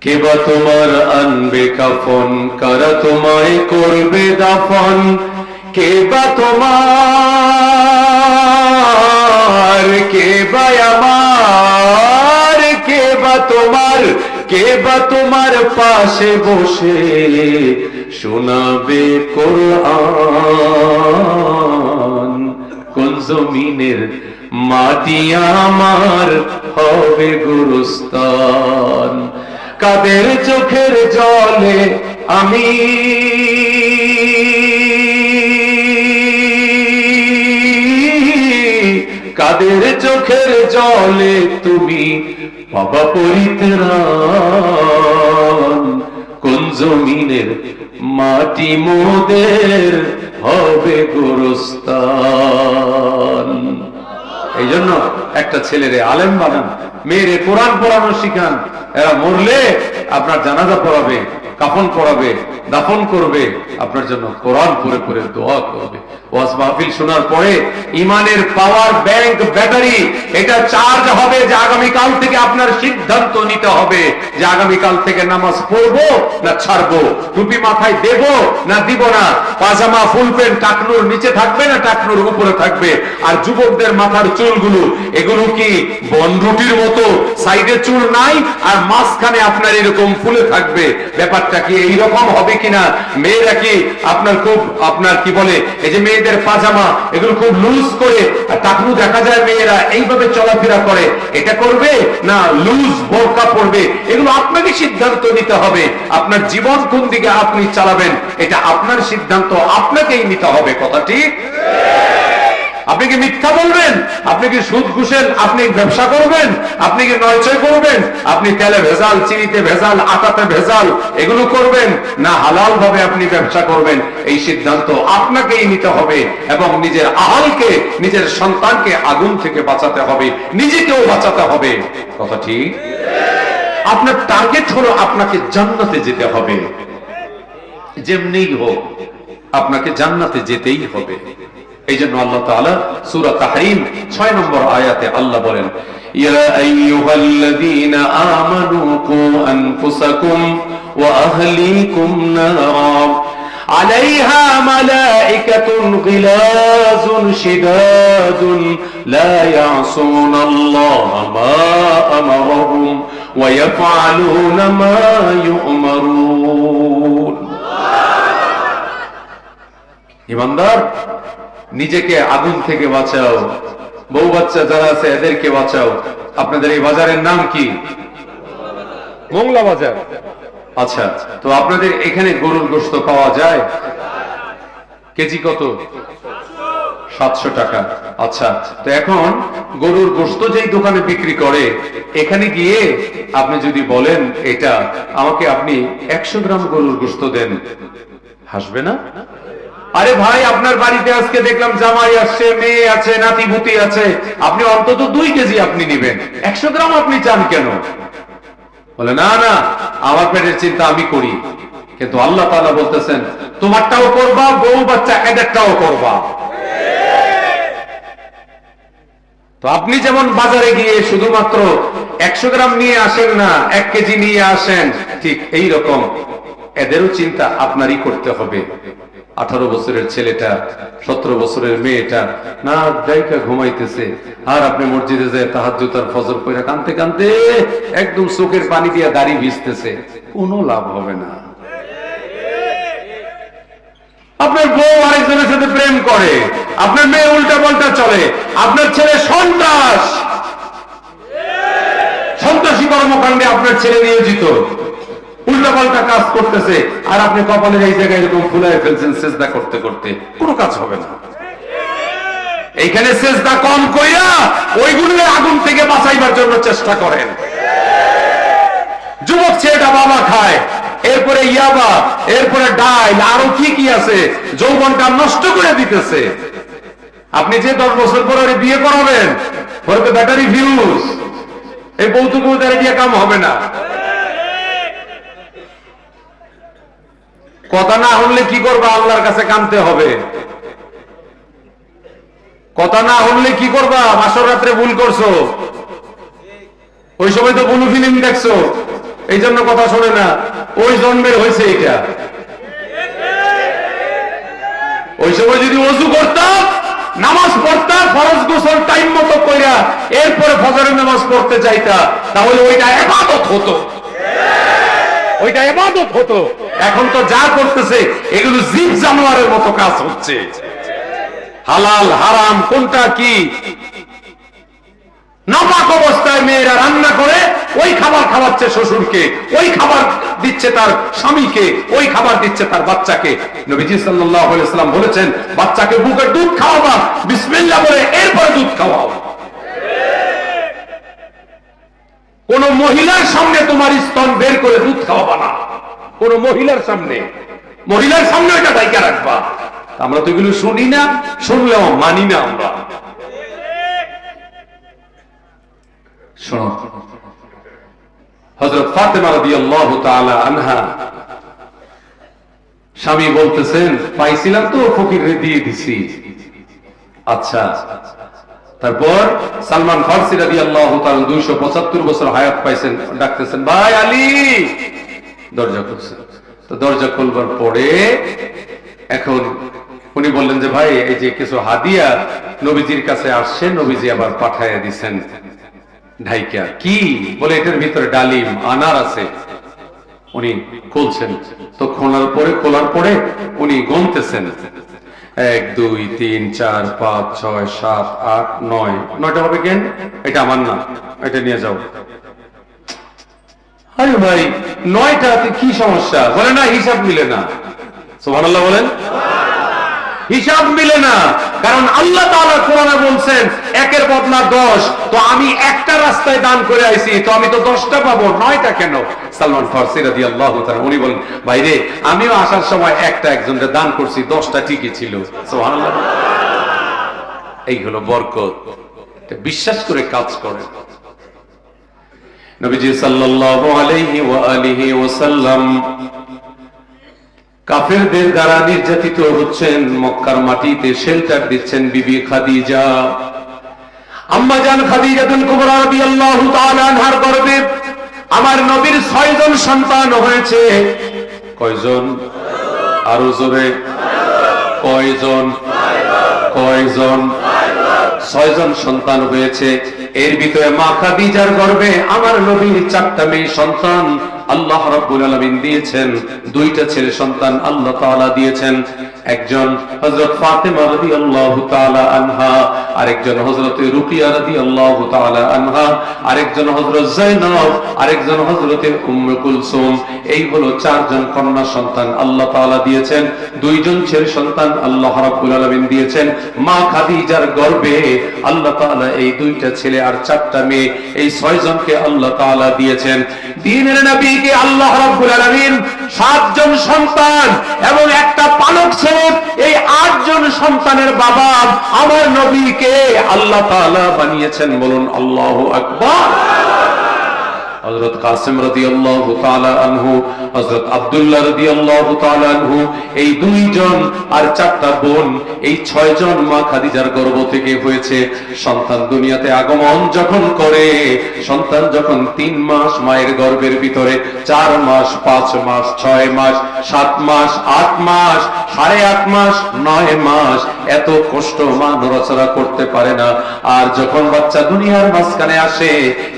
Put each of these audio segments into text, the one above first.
কে বা তোমার আনবে কাফন? কারা তোমায় করবে দাফন? কে বা তোমার? কে বা আমার? কে বা তোমার? কে বা তোমার পাশে বসে শোনাবে কোরআন? কোন জমিনের মাটি আমার হবে গুরুস্তান কাদের চোখের জলে আমি? কাদের চোখের জলে তুমি বাবা পরিত্রাণ কোন জমিনের মাটি মোদের হবে গোরস্তান এই জন্য একটা ছেলেরে আলেম বানান, মেয়েরে কোরআন পড়ানো শিখান। এরা মরলে আপনার জানাজা পড়াবে, কাফন পড়াবে, দাফন করবে, আপনার জন্য কোরআন পরে পরে দোয়া করবে। ওয়াজ মাহফিল শোনার পরে ইমানের পাওয়ার ব্যাংক ব্যাটারি, এটা চার্জ হবে যে আগামী কাল থেকে আপনার সিদ্ধান্ত নিতে হবে যে আগামী কাল থেকে নামাজ না টুপি মাথায় দেব না দিব না। পাজামা, ফুল প্যান্ট, টাকনুর নিচে থাকবে না, টাকনুর উপরে থাকবে। আর যুবকদের মাথার চুলগুলো, এগুলো কি বনরুটির মতো? সাইডে চুল নাই আর মাঝখানে আপনার এরকম ফুলে থাকবে। ব্যাপারটা কি এইরকম হবে কিনা? মেয়েরা কি আপনার খুব, আপনার কি বলে, এই যে মেয়েদের পাজামা, এগুলো খুব লুজ করে, আর দেখা যায় মেয়েরা এইভাবে চলাফেরা করে। এটা করবে না লুজ বোরকা পড়বে এগুলো আপনাকে সিদ্ধান্ত নিতে হবে। আপনার জীবন কোন দিকে আপনি চালাবেন? এটা আপনার সিদ্ধান্ত, আপনাকেই নিতে হবে। কথা ঠিক? আপনি কি মিথ্যা বলবেন? আপনি কি সুদ ঘুষেন? আপনি ব্যবসা করবেন? আপনি কি নয়চয় করবেন? আপনি তেলে ভেজাল, চিনিতে ভেজাল, আটাতে ভেজাল, এগুলো করবেন? না হালাল ভাবে আপনি ব্যবসা করবেন? এই সিদ্ধান্ত আপনাকেই নিতে হবে এবং নিজের আহালকে, নিজের সন্তানকে আগুন থেকে বাঁচাতে হবে, নিজেকেও বাঁচাতে হবে। কথা ঠিক? আপনার টার্গেট হলো আপনাকে জান্নাতে যেতে হবে। যেমনি হোক, আপনাকে জান্নাতে যেতেই হবে। এই জন্য আল্লাহ তাআলা সূরা তাহরিম 6 নম্বর আয়াতে আল্লাহ বলেন ইয়া আইয়ুহাল্লাযীনা আমানু কু আনফুসাকুম ওয়া আহলিকুম নারা عليها ملائكة غلاظ شداد لا يعصون الله ما أمرهم ويفعلون ما يؤمرون ইমানদার নিজেকে আগুন থেকে বাঁচাও। বউ বাচ্চা যারা আছে এদেরকে বাঁচাও। আপনাদের এই বাজারের নাম কি? মোংলা বাজার। আচ্ছা তো আপনাদের এখানে গরুর গোস্ত পাওয়া যায়? কেজি কত? সাতশো টাকা। আচ্ছা তো এখন গরুর গোস্ত যেই দোকানে বিক্রি করে এখানে গিয়ে আপনি যদি বলেন এটা আমাকে আপনি একশো গ্রাম গরুর গোস্ত দেন। হাসবে না? আরে ভাই, আপনার বাড়িতে আজকে দেখলাম জামাই আসছে, মেয়ে আছে নাতি ভুতি আছে। আপনি অন্তত দুই কেজি আপনি নিবেন। একশো গ্রাম আপনি চান কেন? বলে, না না, আমার পেটের চিন্তা আমি করি। কিন্তু আল্লাহ তাআলা বলতেছেন, তোমারটাও করবা, বউ বাচ্চা এদেরটাও করবা। তো আপনি যেমন বাজারে গিয়ে শুধুমাত্র একশো গ্রাম নিয়ে আসেন না, এক কেজি নিয়ে আসেন, ঠিক এই রকম এদেরও চিন্তা আপনারই করতে হবে। আঠারো বছরের ছেলেটা, সতেরো বছরের মেয়েটা না জায়গা ঘুমাইতেছে। আর আপনি মসজিদে যায় তাহার জুতার ফজর করে কানতে কানতে একদম চোখের পানি দিয়ে দাড়ি ভিজতেছে। কোনো লাভ হবে না। আপনার বউ আরেকজনের সাথে প্রেম করে, আপনার মেয়ে উল্টা পাল্টা চলে, আপনার ছেলে সন্ত্রাস। সন্ত্রাসী কর্মকাণ্ডে আপনার ছেলে নিয়োজিত। উল্টা পাল্টা কাজ করতেছে, আর আপনি কপালের এই জায়গায় এরকম ফুলাই ফেলছেন চেষ্টা করতে করতে, কোনো কাজ হবে না। এইখানে চেষ্টা কম কইরা ওইগুলো আগুন থেকে বাঁচাইবার জন্য চেষ্টা করেন। যুবক ছেলেটা বাবা খায়, এরপরে ইয়াবা, এরপরে ডাইল, আরও কি কি আছে, যৌবনটা নষ্ট করে দিতেছে। আপনি যে দশ বছর পরে বিয়ে করাবেন ব্যাটারি ভিউজ এই বৌতুক দিয়ে কাম হবে না। কথা না হলে কি করবে? আল্লাহর কাছে কানতে হবে। কথা না হলে কি করবা? মাসর রাত্রে ভুল করছ। ওই সময় তো বুলু ফিল্ম দেখছ। এই জন্য কথা শোনে না। ওই জন্মের হয়েছে এটা। ওই সময় যদি অজু করতাম নামাজ পড়তাম ফরজ গোসল টাইম মতো কইরা, এরপরে ফজরের নামাজ পড়তে চাইতা, তাহলে ওইটা এবাদত হতো। ওইটা এবাদত হতো। এখন তো যা করতেছে, এগুলো জীব জানোয়ারের মতো কাজ হচ্ছে। হালাল, হারাম, কোনটা কি? নাপাক অবস্থায় মেয়েরা রান্না করে, ওই খাবার খাওয়াচ্ছে শ্বশুরকে, ওই খাবার দিচ্ছে তার স্বামীকে, ওই খাবার দিচ্ছে তার বাচ্চাকে। নবীজি বলেছেন, বাচ্চাকে বুকের দুধ খাওয়াবা, বিসমিল্লাহ বলে এরপরে দুধ খাওয়াও। কোন মহিলার সামনে তোমার স্তন বের করে দুধ খাওয়াবা না। কোন মহিলার সামনে। মহিলার সামনে এটা দায়িকা রাখবা। আমরা তো এগুলো শুনি না, শুনলেও মানি না আমরা। শোনো। হজরত ফাতেমা রাদিয়াল্লাহু তাআলা আনহা স্বামী বলতেছেন, পাইছিলাম তো ফকিরে দিয়ে দিছি। আচ্ছা তারপর সালমান ফার্সি রাদিয়াল্লাহু তাআলা 275 বছর হায়াত পাইছেন, ডাকতেছেন, ভাই আলী! দরজা খুলছেন তো দরজা খুলবার পরে এখন উনি বললেন যে, ভাই, এই যে কিছু হাদিয়া নবীজির কাছে আসছে, নবীজি আবার পাঠাইয়া দিছেন। ঢাইকা, কি? বলে, এটার ভিতরে ডালিম, আনার আছে। উনি খুলছেন। তো খোলার পরে খোলার পরে উনি গনতেছেন। এক, দুই, তিন, চার, পাঁচ, ছয়, সাত, আট, নয়। নয়টা হবে কেন? এটা আমার না। এটা নিয়ে যাও। আরে ভাই, নয়টাতে কি সমস্যা? বলে না, হিসাব মিলে না। সোহান বলেন। হিসাব মিলে না। কারণ আল্লাহ তাআলা কোরআনে বলছেন, একের বদলা দশ। তো আমি একটা রাস্তায় দান করে আইছি, তো আমি তো দশটা পাবো, নয়টা কেন? সালমান ফার্সি রাদিয়াল্লাহু তাআলা, উনি বলেন, ভাইরে, আমিও আসার সময় একটা একজনকে দান করছি, দশটা ঠিকই ছিল। এই হলো বরকত। বিশ্বাস করে কাজ করে নবীজি সাল্লাল্লাহু আলাইহি ওয়া আলিহি ওয়াসাল্লাম কাফেরদের দ্বারা নির্যাতিত হচ্ছেন, মক্কার মাটিতে শেল্টার দিচ্ছেন বিবি খাদিজা। আম্মা জান খাদিজা বিন কুবরা রাদিয়াল্লাহু তাআলা আনহার গর্ভে আমার নবীর ছয়জন সন্তান হয়েছে। কয়জন? আরও জোরে। কয়জন? কয়জন? ছয়জন সন্তান হয়েছে। এর ভিতরে মা খাদিজার গর্ভে আমার নবীর চারটা মেয়ে সন্তান। আল্লাহ রাব্বুল আলামিন দিয়েছেন দুইটা ছেলে সন্তান আল্লাহ তাআলা দিয়েছেন। একজন হযরত ফাতেমা রাদিয়াল্লাহু তাআলা আনহা, আরেকজন হযরত রুকিয়া রাদিয়াল্লাহু তাআলা আনহা, আরেকজন হযরত যায়নব আরেকজন হযরত উম্মে কুলসুম। এই হলো চারজন কন্যা সন্তান আল্লাহ তাআলা দিয়েছেন। দুইজন ছেলে সন্তান আল্লাহ রাব্বুল আলামিন দিয়েছেন। মা খাদিজার গর্ভে আল্লাহ তাআলা এই দুইটা ছেলে আর চারটা মেয়ে, এই ছয়জনকে আল্লাহ তাআলা দিয়েছেন। দিনের নবীকে আল্লাহ রাব্বুল আলামিন সাতজন সন্তান এবং একটা পালক ছেলে এই আটজন সন্তানের বাবা আমার নবীকে আল্লাহ বানিয়েছেন বলুন আল্লাহ আকবার। হযরত কাসিম রাদিয়াল্লাহু তাআলা আনহু, হযরত আব্দুল্লাহ রাদিয়াল্লাহু তাআলা আনহু, এই দুইজন আর চারটা বোন, এই ছয়জন মা খাদিজার গর্ভ থেকে হয়েছে। সন্তান দুনিয়াতে আগমন যখন করে, সন্তান যখন তিন মাস মায়ের গর্ভের ভিতরে, চার মাস, পাঁচ মাস, ছয় মাস, সাত মাস, আট মাস, সাড়ে আট মাস, নয় মাস, এত কষ্ট মা নড়াচড়া করতে পারে না। আর যখন বাচ্চা দুনিয়ার মাঝখানে আসে,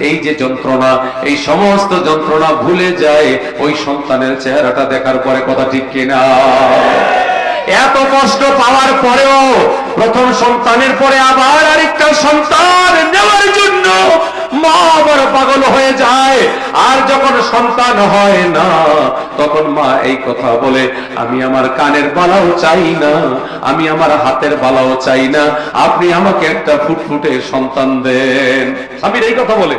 এই যে যন্ত্রণা, এই সমস্ত যন্ত্রণা ভুলে যায়, ওই সন্তানের চেহারাটা দেখার পরে কথা ঠিক কিনা? এত কষ্ট পাওয়ার পরেও প্রথম সন্তানের পরে আবার আরেকটা সন্তান নেওয়ার জন্য মা বড় পাগল হয়ে যায়। আর যখন সন্তান হয় না, তখন মা এই কথা বলে, আমি আমার কানের বালাও চাই না, আমি আমার হাতের বালাও চাই না, আপনি আমাকে একটা ফুটফুটে সন্তান দেন। স্বামীর এই কথা বলে।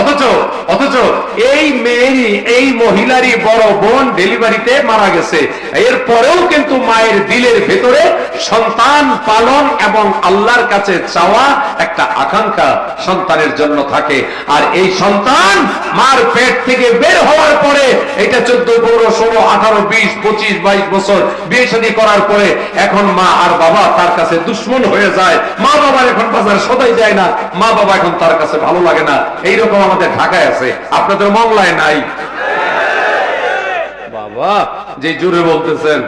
অথচ অথচ এই মেয়েরই, এই মহিলারই বড় বোন ডেলিভারিতে মারা গেছে। এর পরেও কিন্তু মায়ের দিলের ভেতরে সন্তান পালন এবং আল্লাহর কাছে চাওয়া একটা আকাঙ্ক্ষা সন্তানের জন্য থাকে। আর এই সন্তান মার পেট থেকে বের হওয়ার পরে এটা চোদ্দ, পনেরো, ষোলো, আঠারো, বিশ, পঁচিশ, বাইশ বছর বিয়ে শাদী করার পরে এখন মা আর বাবা তার কাছে দুশ্মন হয়ে যায়। মা বাবার এখন বাজার সদাই যায় না। মা বাবা এখন তার কাছে ভালো লাগে না। এইরকম আমাদের ঢাকায় আছে। আপনাদের মংলায় নাই। বাবা, যে জোরে বলতেছেন।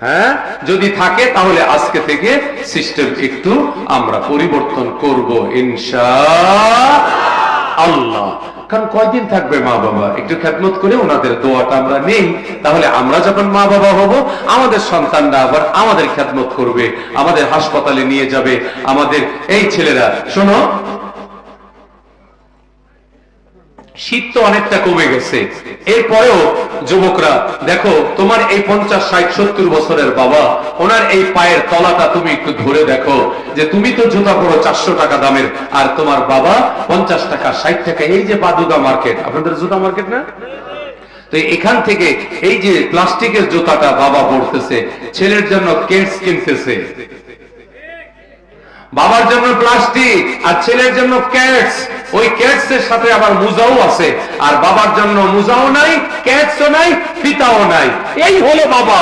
হ্যাঁ? যদি থাকে, তাহলে আজকে থেকে সিস্টেম একটু আমরা পরিবর্তন করব, ইনশা আল্লাহ। কারণ কয়দিন থাকবে মা বাবা? একটু খেদমত করে ওনাদের দোয়াটা আমরা নেই। তাহলে আমরা যখন মা বাবা হব, আমাদের সন্তানরা আবার আমাদের খেদমত করবে, আমাদের হাসপাতালে নিয়ে যাবে, আমাদের এই ছেলেরা। শোনো শীত তো অনেকটা কমে গেছে। এরপরেও যুবকরা, দেখো, তোমার এই পঞ্চাশ, ষাট, সত্তর বছরের বাবা, ওনার এই পায়ের তলাটা তুমি একটু ধরে দেখো, যে তুমি তো জুতা পড়ো চারশো টাকা দামের, আর তোমার বাবা পঞ্চাশ টাকা, ষাট টাকা, এই যে বাদুগা মার্কেট, আপনাদের জুতা মার্কেট না? তো এখান থেকে এই যে প্লাস্টিকের জুতাটা বাবা পড়তেছে ছেলের জন্য কেটস কিনতেছে। বাবার জন্য প্লাস্টিক, আর ছেলের জন্য ক্যাটস ওই ক্যাটস এর সাথে আবার মুজাও আছে। আর বাবার জন্য মুজাও নাই, ক্যাটসও নাই, পিতাও নাই। এই হলো বাবা।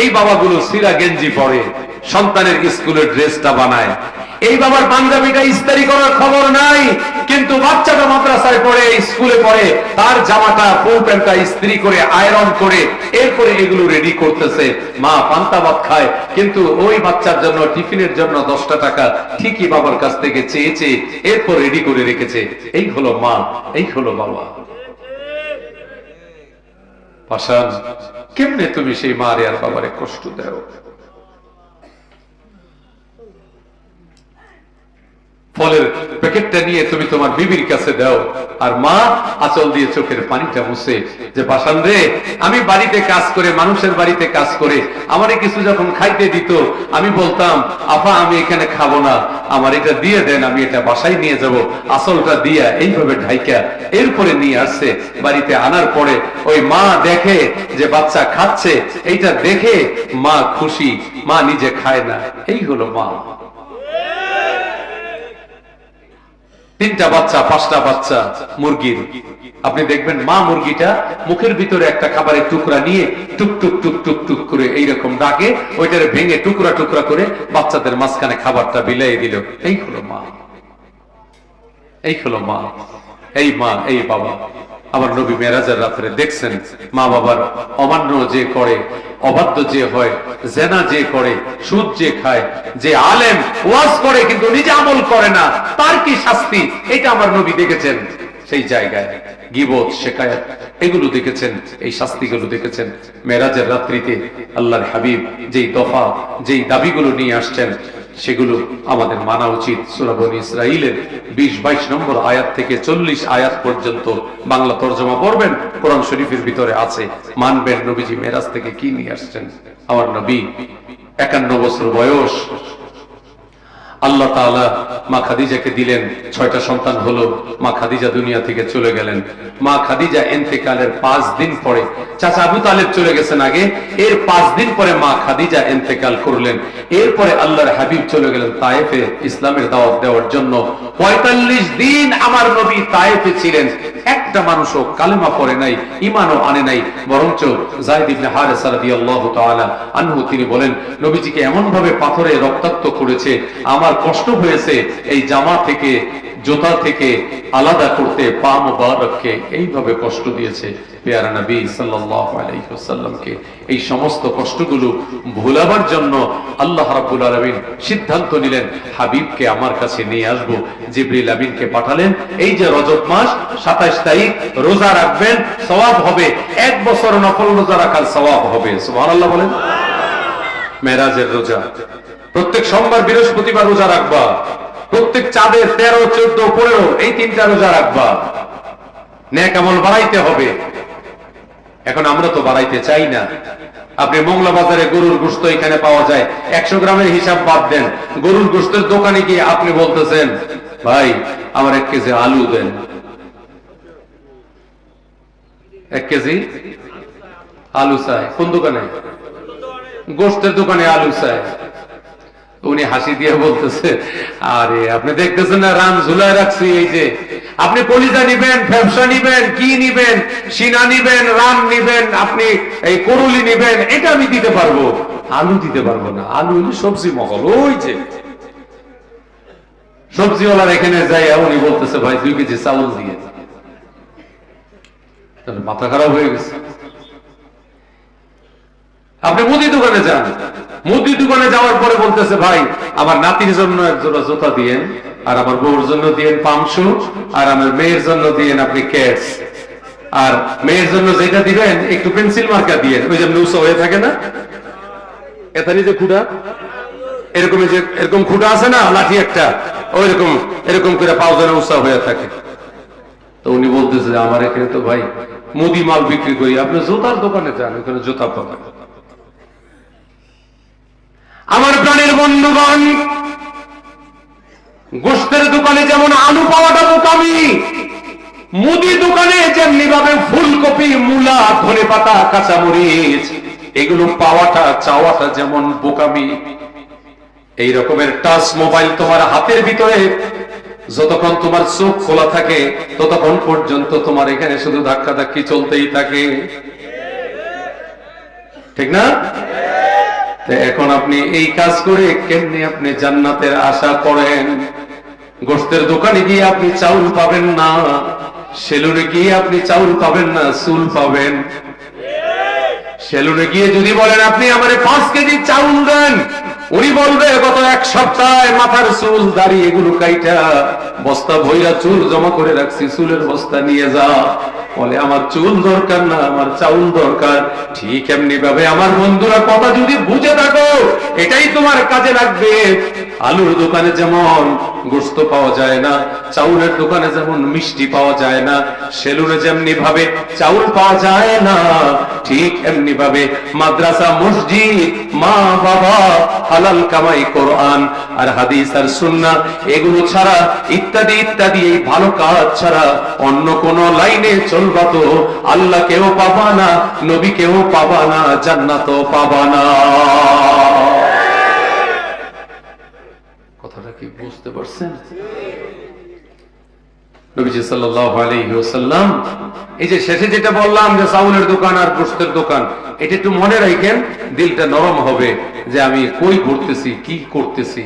এই বাবাগুলো সিরা গেঞ্জি পরে, সন্তানের স্কুলের ড্রেসটা বানায়। এই বাবার পাঞ্জাবিটা ইস্তারি করার খবর নাই, কিন্তু বাচ্চাটা মাদ্রাসায় পড়ে, স্কুলে পড়ে, তার জামাটা ফুল প্যান্টটা ইস্ত্রি করে, আয়রন করে, এরপরে এগুলো রেডি করতেছে। মা পান্তা ভাত খায়, কিন্তু ওই বাচ্চার জন্য, টিফিনের জন্য দশটা টাকা ঠিকই বাবার কাছ থেকে চেয়ে চেয়ে এরপর রেডি করে রেখেছে। এই হলো মা, এই হলো বাবা। পাশান, কেমনে তুমি সেই মারে আর বাবারে কষ্ট দেও? ফলের প্যাকেটটা নিয়ে তুমি তোমার বিবির কাছে দাও। আর মা, আচল দিয়ে চোখের পানিটা মুছে যে পাশান রে, আমি বাড়িতে কাজ করে, মানুষের বাড়িতে কাজ করে, আমারে কিছু যখন খাইতে দিত, আমি বলতাম আপা আমি এখানে খাব না। আমার এটা দিয়ে দেন, আমি এটা বাসায় নিয়ে যাব। আসলটা দিয়া এইভাবে ঢাইকা এরপরে নিয়ে আসছে বাড়িতে আনার পরে। ওই মা দেখে যে, বাচ্চা খাচ্ছে, এইটা দেখে মা খুশি। মা নিজে খায় না। এই হলো মা। তিনটা বাচ্চা, পাঁচটা বাচ্চা মুরগির। আপনি দেখবেন মা মুরগিটা মুখের ভিতরে একটা খাবারের টুকরা নিয়ে টুক টুক টুক টুক টুক করে এইরকম ডাকে ওইটারে ভেঙে টুকরা টুকরা করে বাচ্চাদের মাঝখানে খাবারটা বিলাই দিল। এই হলো মা। এই হলো মা। এই মা, এই বাবা। আমার নবী মেরাজের রাত্রে দেখছেন মা বাবার অমান্য যে করে অবাধ্য যে হয়, জেনা যে করে, সুদ যে খায়, যে আলেম ওয়াজ করে কিন্তু নিজে আমল করে না, তার কি শাস্তি? এটা আমার নবী দেখেছেন সেই জায়গায়। গিবত, শেখায়াত, এগুলো দেখেছেন, এই শাস্তিগুলো দেখেছেন। মেরাজের রাত্রিতে আল্লাহর হাবিব যেই দফা, যেই দাবিগুলো নিয়ে আসছেন সেগুলো আমাদের মানা উচিত। সুরাবন ইসরাইলের বিশ বাইশ নম্বর আয়াত থেকে চল্লিশ আয়াত পর্যন্ত বাংলা তর্জমা পড়বেন। কোরআন শরীফের ভিতরে আছে, মানবেন নবীজি মেরাজ থেকে কি নিয়ে আসছেন? আমার নবী একান্ন বছর বয়স আল্লাহ তাআলা মা খাদিজাকে দিলেন, ছয়টা সন্তান হলো, মা খাদিজা দুনিয়া থেকে চলে গেলেন। মা খাদিজা এন্তেকালের পাঁচ দিন পরে, চাচা আবু তালেব চলে গেছেন আগে, এর পাঁচ দিন পরে মা খাদিজা এন্তেকাল করলেন। এরপরে আল্লাহর হাবিব চলে গেলেন তায়েফে ইসলামের দাওয়াত দেওয়ার জন্য। পঁয়তাল্লিশ দিন আমার নবী তায়েফে ছিলেন। একটা মানুষও কালেমা পড়ে নাই ইমানও আনে নাই। বরঞ্চ জাহিদ ইবনে হারেসা রাদিয়াল্লাহু তাআলা আনহু, তিনি বলেন, নবীজিকে এমন ভাবে পাথরে রক্তাক্ত করেছে, আমার কষ্ট হয়েছে এই জামা থেকে, জোতা থেকে আলাদা করতে পা মুবারককে এইভাবে কষ্ট দিয়েছে পেয়ারা নবী ওয়াসাল্লামকে। এই সমস্ত কষ্টগুলো ভুলাবার জন্য আল্লাহ রাব্বুল আলামিন সিদ্ধান্ত নিলেন, হাবিবকে আমার কাছে নিয়ে আসব, জিবরিল আমিনকে পাঠালেন। এই যে রজব মাস 27 তারিখ, রোজা রাখবেন, সওয়াব হবে। এক বছর নফল রোজা রাখার সওয়াব হবে। সুবহানাল্লাহ বলেন। মেরাজের রোজা। প্রত্যেক সোমবার, বৃহস্পতিবার রোজা রাখবা। প্রত্যেক চাঁদের তেরো, চোদ্দ, পনেরো, এই তিনটা রোজা রাখবা। ন্যাক আমল বাড়াইতে হবে। এখন আমরা তো বাড়াইতে চাই না। আপনি মংলা বাজারে গরুর গোস্ত এখানে পাওয়া যায়। একশো গ্রামের হিসাব বাদ দেন। গরুর গোস্তের দোকানে গিয়ে আপনি বলতেছেন, ভাই, আমার এক কেজি আলু দেন। এক কেজি আলু চাই। কোন দোকানে? গোস্তের দোকানে আলু চাই। উনি হাসি দিয়ে বলতেছে, আরে, আপনি দেখতেছেন না, রান ঝুলায় রাখছি, এই যে আপনি কলিজা নিবেন ব্যবসা নিবেন, কি নিবেন, সিনা নিবেন রান নিবেন, আপনি এই করুলি নিবেন, এটা আমি দিতে পারব, আলু দিতে পারব না, আলু হলো সবজি মহল, ওই যে। সবজিওয়ালার এখানে যাই উনি বলতেছে, ভাই, দুই কেজি চাউল দিয়ে মাথা খারাপ হয়ে গেছে। আপনি মুদি দোকানে যান। মুদি দোকানে যাওয়ার পরে বলতেছে, ভাই, আমার নাতির জন্য এক জোড়া জুতা দিয়েন, আর আমার বউর জন্য দিয়েন পামশু আর আমার মেয়ের জন্য দিয়েন আপনি ক্যাটস আর মেয়ের জন্য যেটা দিবেন, একটু পেন্সিল মার্কা দিয়েন। ওই যে নুসা হয়ে থাকে না? এখানে যে খুঁটা? এরকম যে, এরকম খুঁটা আছে না, লাঠি একটা? ওই রকম এরকম করে পাউজানে উৎসাহ হয়ে থাকে। তো উনি বলতেছে আমার এখানে তো ভাই, মুদি মাল বিক্রি করি। আপনি জুতার দোকানে যান, ওখানে জুতা পাবেন। আমার প্রাণের বন্ধুগণ, গোষ্ঠের দোকানে যেমন আলু পাওয়াটা বোকামি, মুদি দোকানে যেমনি ভাবে ফুলকপি, মূলা, ধনে পাতা, কাঁচামরিচ, এগুলো পাওয়াটা, চাওয়াটা যেমন বোকামি। এই রকমের টাচ মোবাইল তোমার হাতের ভিতরে, যতক্ষণ তোমার চোখ খোলা থাকে, ততক্ষণ পর্যন্ত তোমার এখানে শুধু ধাক্কা ধাক্কি চলতেই থাকে। ঠিক না? এখন আপনি এই কাজ করে কেমনি আপনি জান্নাতের আশা করেন? গোস্তের দোকানে গিয়ে আপনি চাউল পাবেন না সেলুনে গিয়ে আপনি চাউল পাবেন না চুল পাবেন। সেলুনে গিয়ে যদি বলেন আপনি আমার পাঁচ কেজি চাউল দেন। উনি বলবে, গত এক সপ্তাহে মাথার চুল, দাড়ি এগুলো কাইটা, বস্তা ভৈরা চুল জমা করে রাখছি, চুলের বস্তা নিয়ে যা। বলে, আমার চুল দরকার না, আমার চাউল দরকার। ঠিক এমনি ভাবে আমার বন্ধুরা কথা যদি বুঝে থাকো, এটাই তোমার কাজে লাগবে। আলুর দোকানে যেমন গোস্ত পাওয়া যায় না, চাউলের দোকানে যেমন মিষ্টি পাওয়া যায় না, সেলুনে যেমনি ভাবে চাউল পাওয়া যায় না, ঠিক এমনি ভাবে মাদ্রাসা, মসজিদ মা বাবা হালাল কামাই কোরআন আর হাদিস আর সুন্না এগুলো ছাড়া ইত্যাদি ইত্যাদি, এই ভালো কাজ ছাড়া অন্য কোন লাইনে চলবা তো আল্লাহ কেউ পাবা না নবী কেউ পাবা না জান্নাত পাবা না। কথাটা কি বুঝতে পারছেন? যেটা বললাম যে চাউলের দোকান আর গোশতের দোকান, এটা একটু মনে রাখেন, দিলটা নরম হবে। যে আমি কই করতেছি কি করতেছি,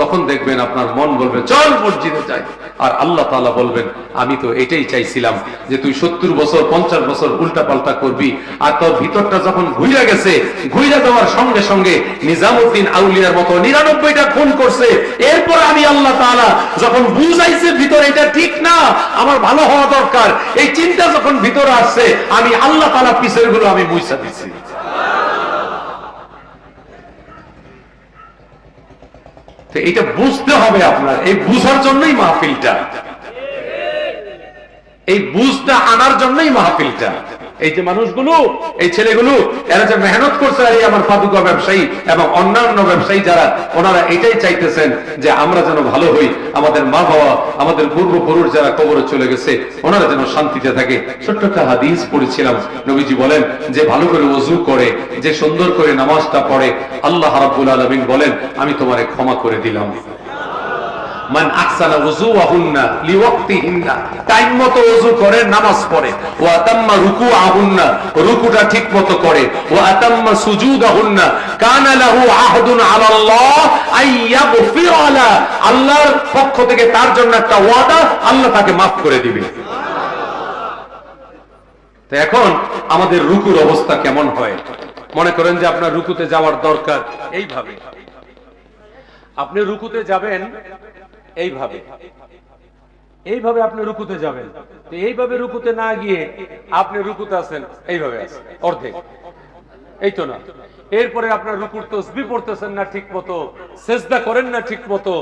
তখন দেখবেন আপনার মন বলবে, চল মসজিদে যাই। আর আল্লাহ তাআলা বলবেন, আমি তো এটাই চাইছিলাম যে তুই সত্তর বছর, পঞ্চাশ বছর উল্টা পাল্টা করবি। আর তোর ভিতরটা যখন ঘুরে গেছে ঘুরে যাওয়ার সঙ্গে সঙ্গে নিজামুদ্দিন আউলিয়ার মতো নিরানব্বইটা খুন করছে। এরপর আমি আল্লাহ তাআলা যখন বুঝাইছে ভিতরে এটা ঠিক না, আমার ভালো হওয়া দরকার। এই চিন্তা যখন ভিতরে আসছে, আমি আল্লাহ তাআলা পিছেরগুলো আমি মুইসা দিছি। তো এটা বুঝতে হবে আপনার। এই বুঝার জন্যই মাহফিলটা। এই বুঝটা আনার জন্যই মাহফিলটা। এই যে মানুষগুলো, এই ছেলেগুলো, এরা যে মেহনত করছে এই আমার পাদুকা ব্যবসায়ী এবং অন্যান্য ব্যবসায়ী যারা, ওনারা এটাই চাইতেছেন যে আমরা যেন ভালো হই, আমাদের মা বাবা, আমাদের পূর্বপুরুষ যারা কবরে চলে গেছে, ওনারা যেন শান্তিতে থাকে। ছোট্ট একটা হাদিস পড়েছিলাম, নবীজি বলেন, যে ভালো করে ওযু করে, যে সুন্দর করে নামাজটা পড়ে, আল্লাহ রাব্বুল আলামিন বলেন, আমি তোমারে ক্ষমা করে দিলাম। মান আহসানা লিওয়াক্তিহিন্না। টাইম মতো ওযু করে, নামাজ পড়ে। ওয়া রুকুআহুন্না, রুকুটা করে। ওয়া সুজুদাহুন্না। কানা লাহু আহদুন আলাল্লাহ আইয়াগফিরা লা আল্লাহর পক্ষ থেকে তার জন্য একটা ওয়াদা, আল্লাহ তাকে maaf করে দিবে। তো এখন আমাদের রুকুর অবস্থা কেমন হয়? মনে করেন যে আপনার রুকুতে যাওয়ার দরকার। এইভাবে। আপনি রুকুতে যাবেন এইভাবে। এইভাবে আপনি রুকুতে যাবেন। তো এইভাবে রুকুতে না গিয়ে আপনি রুকুতে আছেন, এইভাবে আছেন, অর্ধেক। এই তো না। এরপরে আপনার রুকুর তসবি পড়তেছেন না ঠিক মতো সেজদা করেন না ঠিক মতো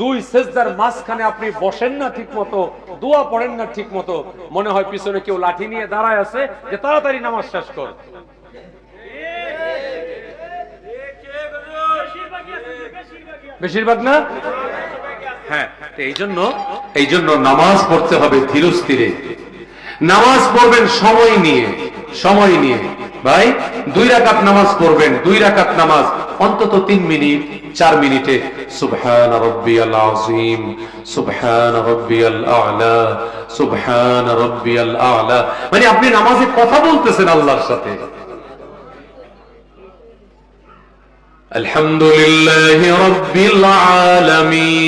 দুই সেজদার মাঝখানে আপনি বসেন না ঠিক মতো দোয়া পড়েন না ঠিক মতো মনে হয় পিছনে কেউ লাঠি নিয়ে দাঁড়ায় আছে, যে তাড়াতাড়ি নামাজ শেষ কর। বেশিরভাগ না হ্যাঁ এই জন্য নামাজ পড়তে হবে ধীর স্থিরে নামাজ পড়বেন সময় নিয়ে সময় নিয়ে। ভাই, দুই রাকাত নামাজ পড়বেন, দুই রাকাত নামাজ, অন্তত তিন মিনিট, চার মিনিটে। সুবহান রব্বিয়াল আযীম, সুবহান রব্বিয়াল আ'লা, সুবহান রব্বিয়াল আ'লা। মানে আপনি নামাজে কথা বলতেছেন আল্লাহর সাথে। الحمد لله رب العالمين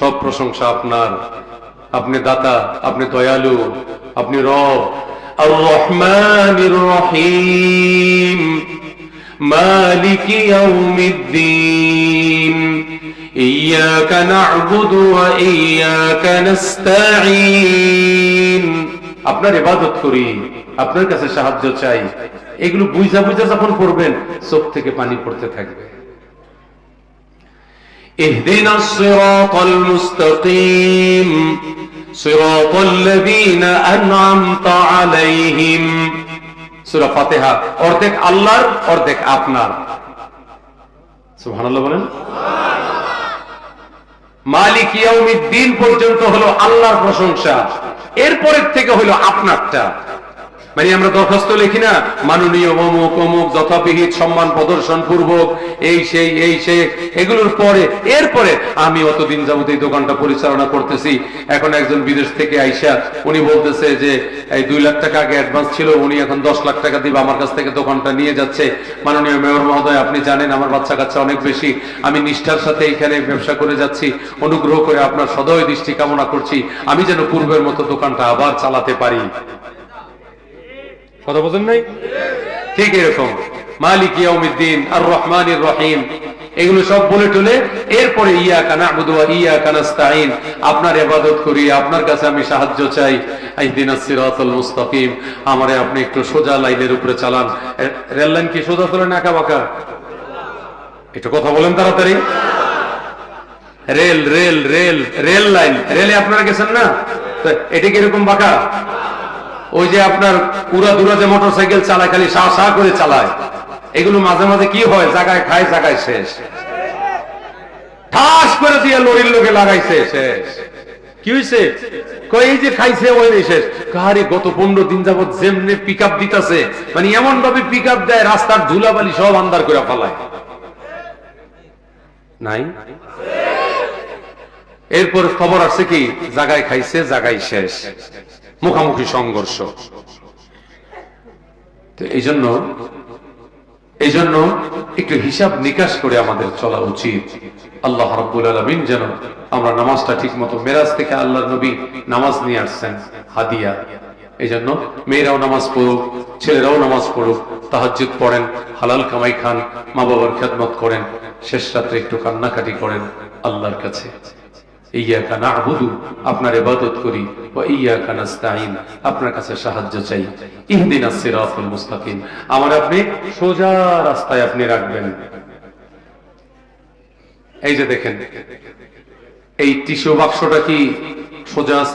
সব প্রশংসা আপনার আপনি দাতা আপনি দয়ালু আপনি রব আর রহমানির রহিম مالك يوم الدين إياك نعبد وإياك نستعين আপনার ইবাদত করি আপনার কাছে সাহায্য চাই এগুলো বুঝা বুঝা যখন পড়বেন চোখ থেকে পানি পড়তে থাকবে اهدنا الصراط المستقيم صراط الذين أنعمت عليهم সূরা ফাতিহা অর্ধেক আল্লাহর অর্ধেক আপনার সুবহানাল্লাহ বলেন মালিক ইয়াউমিদ্দিন পর্যন্ত হলো আল্লাহর প্রশংসা এরপরের থেকে হলো আপনারটা মানে আমরা দরখাস্ত লিখি না, মাননীয় অমুক অমুক যথাবিহিত সম্মান প্রদর্শন পূর্বক, এই সেই এই সেই, এগুলোর পরে, এরপরে আমি অতদিন যাবত এই দোকানটা পরিচালনা করতেছি। এখন একজন বিদেশ থেকে আইসা উনি বলতেছে যে, এই দুই লাখ টাকা আগে অ্যাডভান্স ছিল, উনি এখন দশ লাখ টাকা দিবে, আমার কাছ থেকে দোকানটা নিয়ে যাচ্ছে। মাননীয় মেয়র মহোদয়, আপনি জানেন আমার বাচ্চা কাচ্চা অনেক বেশি। আমি নিষ্ঠার সাথে এখানে ব্যবসা করে যাচ্ছি, অনুগ্রহ করে আপনার সদয় দৃষ্টি কামনা করছি। আমি যেন পূর্বের মতো দোকানটা আবার চালাতে পারি। কথা বোঝেন নাই? ঠিক এরকম। মালিক ইয়াউমিদ্দিন আর রহমানির রহিম এগুলো সব বলে টলে, এরপরে ইয়া কানা বুধুয়া ইয়া কানাস্তাইন আপনার ইবাদত করি, আপনার কাছে আমি সাহায্য চাই। মুস্তাকিম, আমারে আপনি একটু সোজা লাইনের উপরে চালান। রেল লাইন কি সোজা বাঁকা? একটু কথা বলেন তাড়াতাড়ি। Rail rail rail rail line. রেলে আপনারা গেছেন না? এটা কীরকম বাঁকা? ওই যে আপনার পুরা দূরা যে মোটর সাইকেল চালায়, খালি সা সা করে চালায়। এগুলো মাঝে মাঝে কি হয়? জায়গায় খায় জায়গায় শেষ। ঠাস করে দিয়ে লরির লোকে লাগাইছে, শেষ। কি হয়েছে এই যে খাইছে, ওই শেষ। কাহারি গত পনেরো দিন যাবত যেমনি পিক আপ দিতেছে মানে এমন ভাবে পিক আপ দেয়, রাস্তার ধুলাবালি সব আন্দার করে ফালায়। নাই? এরপর খবর আছে কি জায়গায় খাইছে জায়গায় শেষ। মুখামুখি সংঘর্ষ। এই জন্য এই জন্য একটু হিসাব নিকাশ করে আমাদের চলা উচিত। আল্লাহ রাব্বুল আলামিন যেন আমরা নামাজটা ঠিক মতো মেরাজ থেকে আল্লাহ নবী নামাজ নিয়ে আসছেন, হাদিয়া। এই জন্য মেয়েরাও নামাজ পড়ুক, ছেলেরাও নামাজ পড়ুক, তাহাজ্জুদ পড়েন, হালাল কামাই খান মা বাবার খেদমত করেন, শেষ রাত্রে একটু কান্নাকাটি করেন আল্লাহর কাছে। আপনার করি আপনার কাছে সাহায্য চাই। সিরাতাল মুস্তাকিম। আমার আপনি সোজা রাস্তায় আপনি রাখবেন। এই যে দেখেন, এই টিস্যু বাক্সটা কি সোজা আছে?